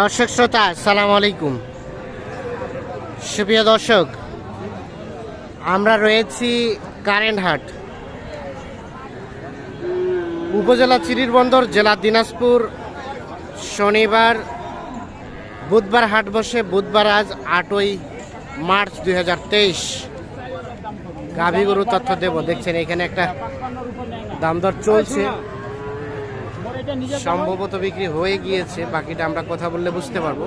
দর্শক শ্রোতা, আসসালামু আলাইকুম। সুপ্রিয় দর্শক, আমরা রয়েছি কারেন্ট হাট উপজেলা চিরিরবন্দর জেলা দিনাজপুর, শনিবার, বুধবার হাট বসে, বুধবার আজ আটই মার্চ দুই হাজার তেইশ। গাভী গরু তথ্য দেব, দেখছেন এখানে একটা দামদর চলছে। সম্ভবত বিক্রি হয়ে গিয়েছে বাকিটা আমরা কথা বললে বুঝতে পারব।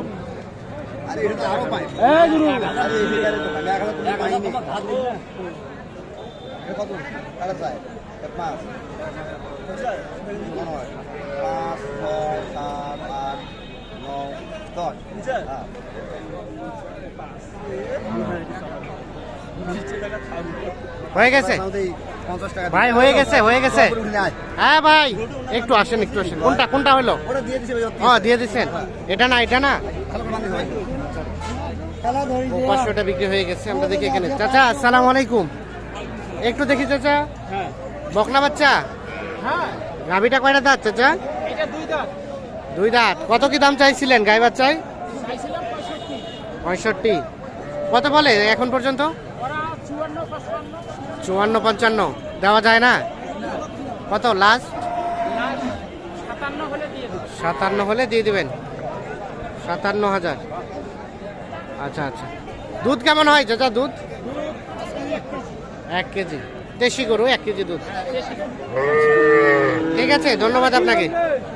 হয়ে। গেছে? ভাই হয়ে গেছে হয়ে গেছে। হ্যাঁ ভাই। একটু আসেন একটু আসেন। কোনটা কোনটা হলো? হ্যাঁ দিয়ে দিচ্ছেন এটা না এটা না? পাঁচশোটা বিক্রি হয়ে গেছে আমরা দেখি এখানে। চাচা আসসালামু আলাইকুম। একটু দেখি চাচা। বকনা বাচ্চা? গাভিটা কয়টা দাঁত চাচা? দুই দাঁত। কত কি দাম চাইছিলেন গাই বাচ্চায়? পঁয়ষট্টি। কত বলে এখন পর্যন্ত? চুয়ান্ন পঞ্চান্ন। দেওয়া যায় না? কত? লাস্ট সাতান্ন হলে দিয়ে দিবেন। সাতান্ন হাজার। আচ্ছা আচ্ছা। দুধ কেমন হয় চাচা দুধ? এক কেজি। দেশি গরু এক কেজি দুধ। ঠিক আছে ধন্যবাদ আপনাকে।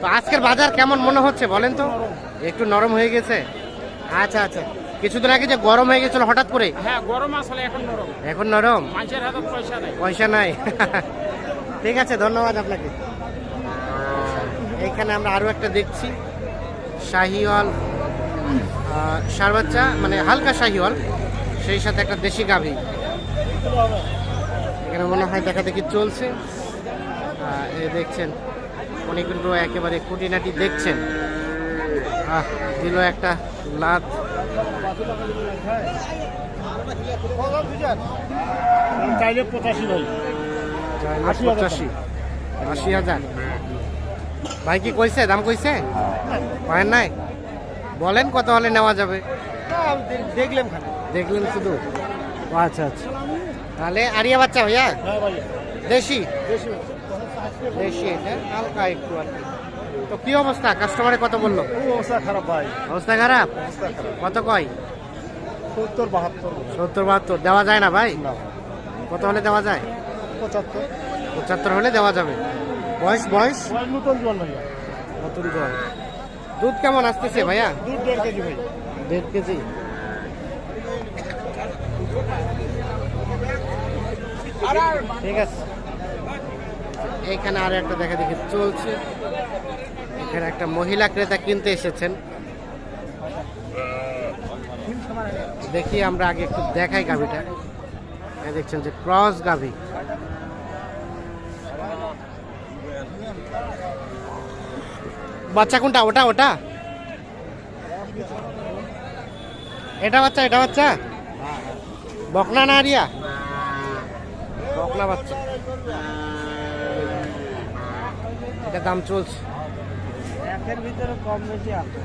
তো আজকের বাজার কেমন মনে হচ্ছে বলেন তো? একটু নরম হয়ে গেছে। আচ্ছা আচ্ছা। কিছুদিন আগে যে গরম হয়ে গেছিল হঠাৎ করে? হ্যাঁ গরম আসলে এখন নরম। এখন নরম? মানুষের হাতে পয়সা নেই। পয়সা নাই। ঠিক আছে ধন্যবাদ আপনাকে। এখানে আমরা আরও একটা দেখছি। শাহিওয়াল সার বাচ্চা মানে হালকা শাহিওয়াল সেই সাথে একটা দেশি গাভী। এখানে মনে হয় দেখা দেখি চলছে। দেখছেন অনেকগুলো একেবারে খুঁটিনাটি দেখছেন। আহ দিল একটা লাত। চাইলে পঁচাশি ভাই পঁচাশি। আশি হাজার। ভাই কি কইছে? দাম কইছে? পায়ের নাই? বলেন কত হলে নেওয়া যাবে? দেখলাম খালি দেখলেন শুধু। আচ্ছা আচ্ছা। তাহলে আরিয়া বাচ্চা ভাইয়া? হ্যাঁ দেশি? দেশি এটা? হালকা একটু আর কি। তো কি অবস্থা? কাস্টমারে কত বলল? অবস্থা খারাপ ভাই। অবস্থা খারাপ? কত কয়? সত্তর বাহাত্তর। সত্তর বাহাত্তর। দেওয়া যায় না ভাই? কত হলে দেওয়া যায়? পঁচাত্তর। পঁচাত্তর হলে দেওয়া যাবে। বয়স বয়স? নতুন জোয়ান ভাইয়া। নতুন জল দুধ কেমন আসতেছে ভাইয়া? দুধ দেড় কেজি ভাই। দেড় কেজি? ঠিক আছে। এইখানে আর একটা দেখা দেখি। চলছে। এখানে একটা মহিলা ক্রেতা কিনতে এসেছেন। দেখি আমরা আগে একটু দেখাই গাভিটা। দেখছেন যে ক্রস গাভি। বাচ্চা কোনটা? ওটা ওটা? এটা বাচ্চা এটা বাচ্চা? বকনা না আরিয়া? বকনা বাচ্চা। এটা দাম চলছে। একের ভিতরে কম বেশি আছে।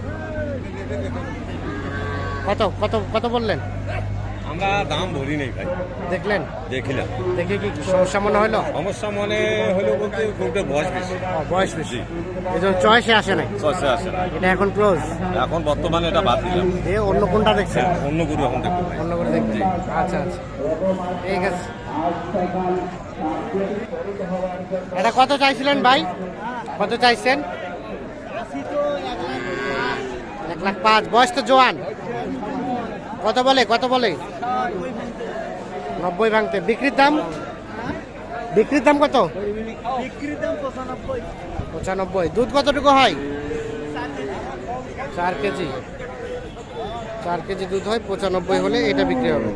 কত কত কত বললেন? আমরা দাম বলি নেই ভাই। দেখলেন? দেখিলাম দেখে কি সমস্যা মনে হলো? সমস্যা মনে হলো বলতে গরুটার বয়স বেশি। বয়স বেশি। এই জন্য চয়েসে আসে নাই? চর্চা আসে না এটা এখন ক্লোজ এখন বর্তমানে এটা বাদ দিলাম। এ অন্য কোনটা দেখছেন? অন্য গরু এখন দেখব ভাই অন্য করে দেখছি আচ্ছা আচ্ছা। ঠিক আছে। এটা কত চাইছিলেন ভাই? কত চাইছেন? এক লাখ পাঁচ। বয়স তো জোয়ান। কত বলে কত বলে? নব্বই ভাঙতে। বিক্রির দাম? বিক্রির দাম কত? পঁচানব্বই। দুধ কতটুকু হয়? চার কেজি। চার কেজি দুধ হয়, পঁচানব্বই হলে এটা বিক্রি হবে।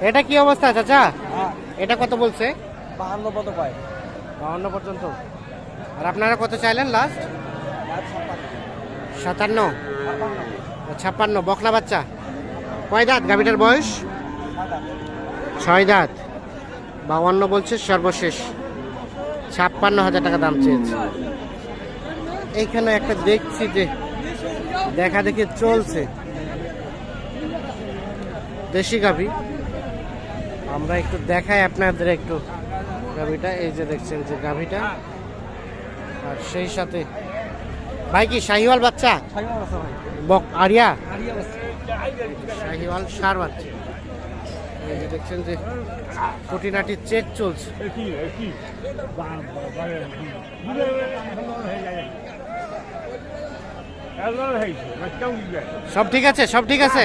এটা কি অবস্থা চাচা? হ্যাঁ। এটা কত বলছে? বাহান্ন কত পায়? বাউন্ন পর্যন্ত। আর আপনারা কত চাইলেন লাস্ট সাতান্ন। ছাপ্পান্ন। বকলা বাচ্চা? কয় দাঁত গাভিটার বয়স? ছয় দাঁত। বাউান্ন বলছে সর্বশেষ। ছাপ্পান্ন হাজার টাকা দাম চেয়েছে। এইখানে একটা দেখছি যে দেখা দেখি চলছে। দেশি গাভি। আমরা একটু দেখাই আপনাদের একটু গাভিটা। এই যে দেখছেন যে গাভিটা। আর সেই সাথে ভাই কি শাহিওয়াল বাচ্চা? বক আরিয়া? শাহিওয়াল সার বাচ্চা। এই যে দেখছেন যে খুঁটিনাটি চেক চলছে। সব ঠিক আছে সব ঠিক আছে?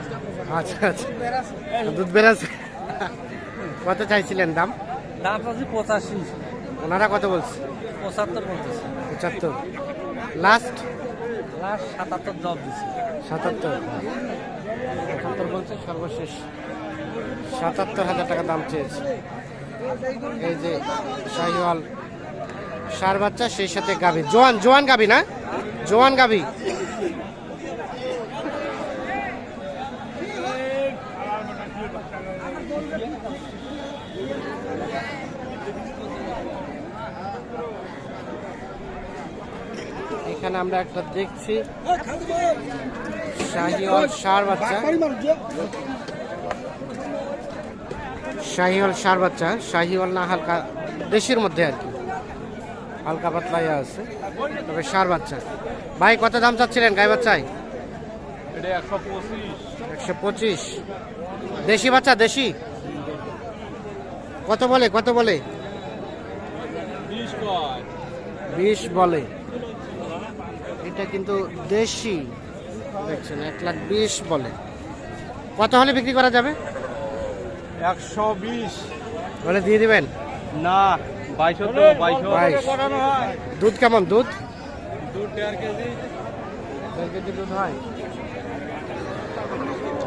আচ্ছা আচ্ছা। দুধ বেড়াচ্ছে কত চাইছিলেন দাম? দাম আছে পঁচাশি। ওনারা কত বলছে? পঁচাত্তর বলতেছে। পঁচাত্তর। লাস্ট লাস্ট সাতাত্তর জব দিছে। সাতাত্তর। সাতাত্তর বলছে সর্বশেষ। সাতাত্তর হাজার টাকা দাম চেয়েছে। এই যে শাহিওয়াল সার বাচ্চা সেই সাথে গাভী। জোয়ান জোয়ান গাভী না? জোয়ান গাভী। এখানে আমরা একটা দেখছি শাহিওয়াল সার বাচ্চা। শাহিওয়াল সার বাচ্চা শাহিওয়াল না হালকা দেশের মধ্যে আর কি। হালকা পাতলাই আছে তবে সার বাচ্চা। ভাই কত দাম চাচ্ছিলেন গাই বাচ্চায়? একশো পঁচিশ। দেশি বাচ্চা দেশি? কত বলে কত বলে? বিশ বলে। এটা কিন্তু দেশি দেখছেন এক লাখ বিশ বলে। কত হলে বিক্রি করা যাবে? একশো বিশ। বলে দিয়ে দিবেন? না বাইশো তো বাইশো বাইশ। দুধ কেমন দুধ? দু দেড় কেজি। দেড় কেজি দুধ হয়।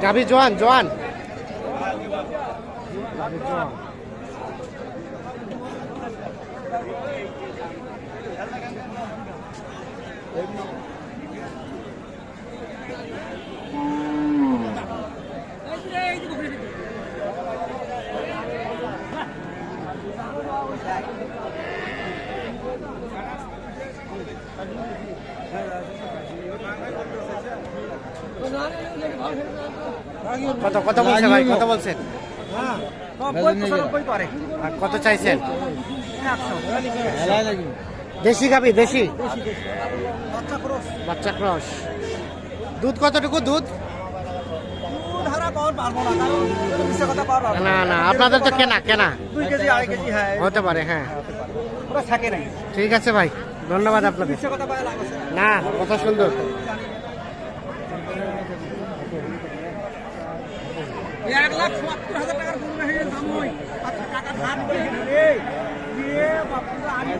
গাভি জোয়ান জোয়ান। জোয়ান। কত কত বলছে ভাই? কত বলছেন? করে কত চাইছেন? দেশি গাবি দেশি? বাচ্চা ক্রস। দুধ কতটুকু দুধ? না না। আপনাদের তো কেনা কেনা। হ্যাঁ। হতে পারে হ্যাঁ। নাই। ঠিক আছে ভাই ধন্যবাদ আপনাদের। না। কথা সুন্দর। এক লাখ সত্তর হাজার টাকার হয়ে দাম হয় আচ্ছা টাকা ধার দিয়ে বাপুরা আনি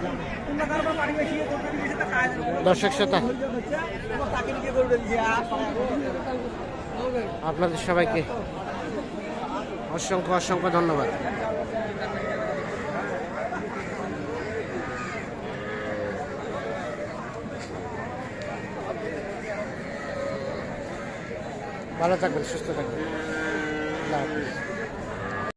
দর্শক শ্রোতা। আপনাদের সবাইকে অসংখ্য অসংখ্য ধন্যবাদ। ভালো থাকবেন সুস্থ থাকবেন।